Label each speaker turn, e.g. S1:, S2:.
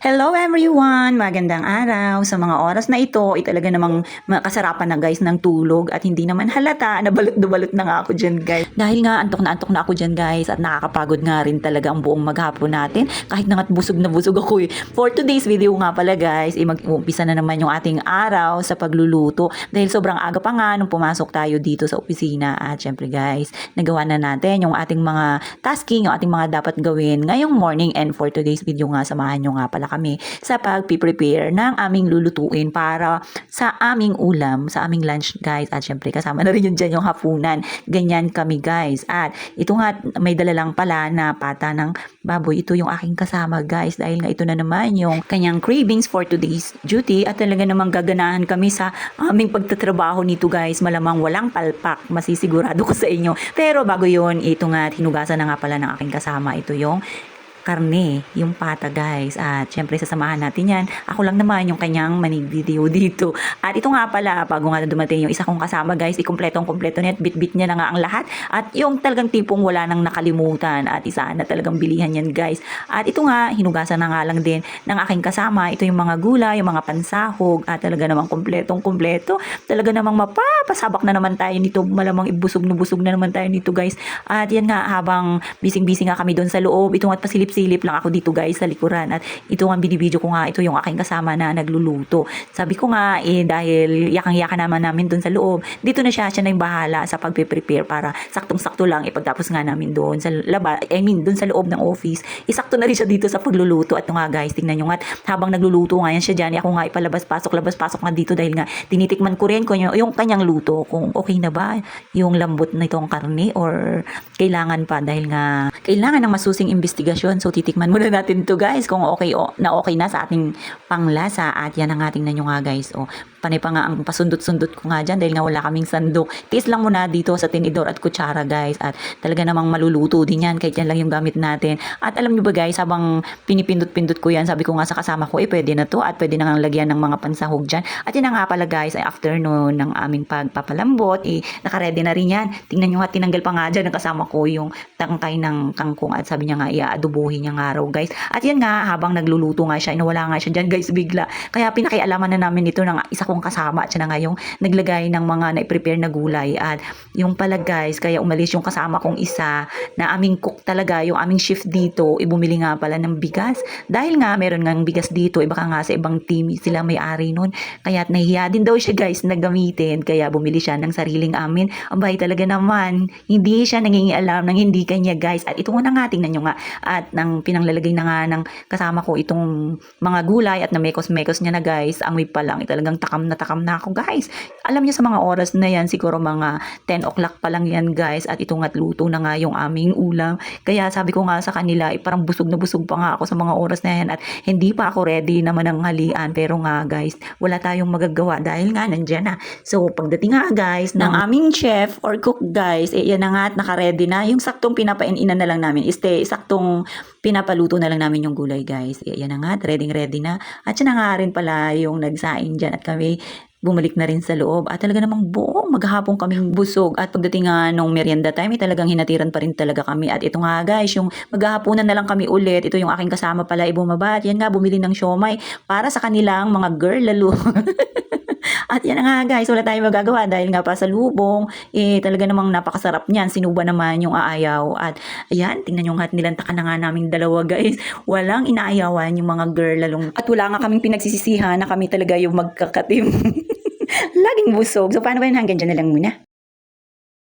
S1: Hello everyone! Magandang araw. Sa mga oras na ito, ay talaga namang makasarapan na guys ng tulog at hindi naman halata. Nabalot-dubalot na nga ako dyan guys. Dahil nga antok na antok na ako dyan guys at nakakapagod nga rin talaga ang buong maghapon natin. Kahit na nga't busog na busog ako eh. For today's video nga pala guys, ay mag-umpisa na naman yung ating araw sa pagluluto. Dahil sobrang aga pa nga nung pumasok tayo dito sa opisina. At syempre guys, nagawa na natin yung ating mga tasking, yung ating mga dapat gawin ngayong morning. And for today's video nga, samahan nyo nga pala kami sa pag-prepare ng aming lulutuin para sa aming ulam, sa aming lunch guys. At syempre kasama na rin yun dyan yung hapunan. Ganyan kami guys. At ito nga may dala lang pala na pata ng baboy. Ito yung aking kasama guys dahil nga ito na naman yung kanyang cravings for today's duty at talaga namang gaganahan kami sa aming pagtatrabaho nito guys. Malamang walang palpak. Masisigurado ko sa inyo. Pero bago yun, ito nga hinugasan na nga pala ng aking kasama. Ito yung karne, yung pata guys. At syempre sasamahan natin yan. Ako lang naman yung kanyang manig video dito. At ito nga pala, bago nga dumating yung isa kong kasama guys, ikumpletong kompleto net, bit-bit niya na nga ang lahat. At yung talagang tipong wala nang nakalimutan at isa na talagang bilihan yan guys. At ito nga, hinugasan na nga lang din ng aking kasama. Ito yung mga gulay, yung mga pansahog at talaga namang kompletong kompleto. Talaga namang mapapasabak na naman tayo nito. Malamang ibusog na busog na naman tayo nito guys. At yan nga, habang bising-bising nga kami doon sa loob, ito nga pasilip-silip lang ako dito guys sa likuran. At ito nga binibideo ko nga, ito yung aking kasama na nagluluto. Sabi ko nga, eh dahil yakang-yaka naman namin doon sa loob, dito na siya, siya na yung bahala sa pagpe-prepare para saktong-sakto lang ipagtapos nga namin doon sa laba, I mean doon sa loob ng office, isakto na rin siya dito sa pagluluto. At nga guys, tingnan nyo nga, habang nagluluto nga yan siya dyan, ako nga ipalabas-pasok, labas-pasok nga dito dahil nga tinitikman ko rin kung yung, kanyang luto, kung okay na ba yung lambot na itong karne or kailangan pa dahil nga kailangan ng masusing investigasyon. So titikman muna natin to guys kung okay o na okay na sa ating panglasa at yan ang ating na nyo nga guys. O panay pa nga ang pasundot-sundot ko nga dyan dahil nga wala kaming sandok. Tiis lang muna dito sa tinidor at kutsara guys at talaga namang maluluto din yan kahit yan lang yung gamit natin. At alam nyo ba guys habang pinipindot-pindot ko yan sabi ko nga sa kasama ko eh pwede na to at pwede na nga lagyan ng mga pansahog dyan. At yan nga pala guys ay afternoon ng aming pagpapalambot eh nakaredy na rin yan. Tingnan nyo nga tinanggal pa nga dyan ng kasama ko yung tangkay ng kangkong at sabi niya nga iaadubuhin niya nga raw guys. At yan nga habang nagluluto nga siya inawala nga siya dyan guys bigla. Kaya pinakialaman na namin ito ng isa kong kasama at siya na nga naglagay ng mga na-prepare na gulay. At yung pala guys kaya umalis yung kasama kong isa na aming cook talaga yung aming shift dito ibumili nga pala ng bigas. Dahil nga meron nga bigas dito iba ka nga sa ibang team sila may ari nun. Kaya nahiya din daw siya guys na gamitin. Kaya bumili siya ng sariling amin. Abay talaga naman hindi siya nangingialam ng hindi kanya guys. At ito nga nga tingnan nyo nga. At nang pinanglalagay na nga ng kasama ko itong mga gulay at na mekos-mekos niya na guys. Amoy pa lang. Eh, talagang takam na takam na ako guys. Alam niyo sa mga oras na yan siguro mga 10 o'clock pa lang yan guys. At ito nga't luto na nga yung aming ulam. Kaya sabi ko nga sa kanila eh, parang busog na busog pa nga ako sa mga oras na yan. At hindi pa ako ready naman ng halian. Pero nga guys wala tayong magagawa dahil nga nandyan na. So pagdating nga guys ng aming chef or cook guys eh yan na nga at nakaredy na. Yung saktong pinapaininan na lang namin is te, saktong pinapaluto na lang namin yung gulay guys. Eh, yan na nga ready ready na. At siya na nga rin pala yung nagsaing dyan at kami bumalik na rin sa loob. At talaga namang buong maghapon kaming busog. At pagdating nga nung merienda time eh, talagang hinatiran pa rin talaga kami. At ito nga guys yung maghahaponan na lang kami ulit. Ito yung aking kasama pala ay bumaba. At yan nga bumili ng siomay para sa kanilang mga girl lalo At yan nga guys, wala tayong magagawa dahil nga pa sa lubong, eh talaga namang napakasarap niyan. Sinuba naman yung aayaw. At ayan, tingnan nyo nga at nilantakan na nga naming dalawa guys. Walang inaayawan yung mga girl lalong. At wala nga kaming pinagsisisihan na kami talaga yung magkakatim. Laging busog. So paano ba yun hanggang dyan na lang muna?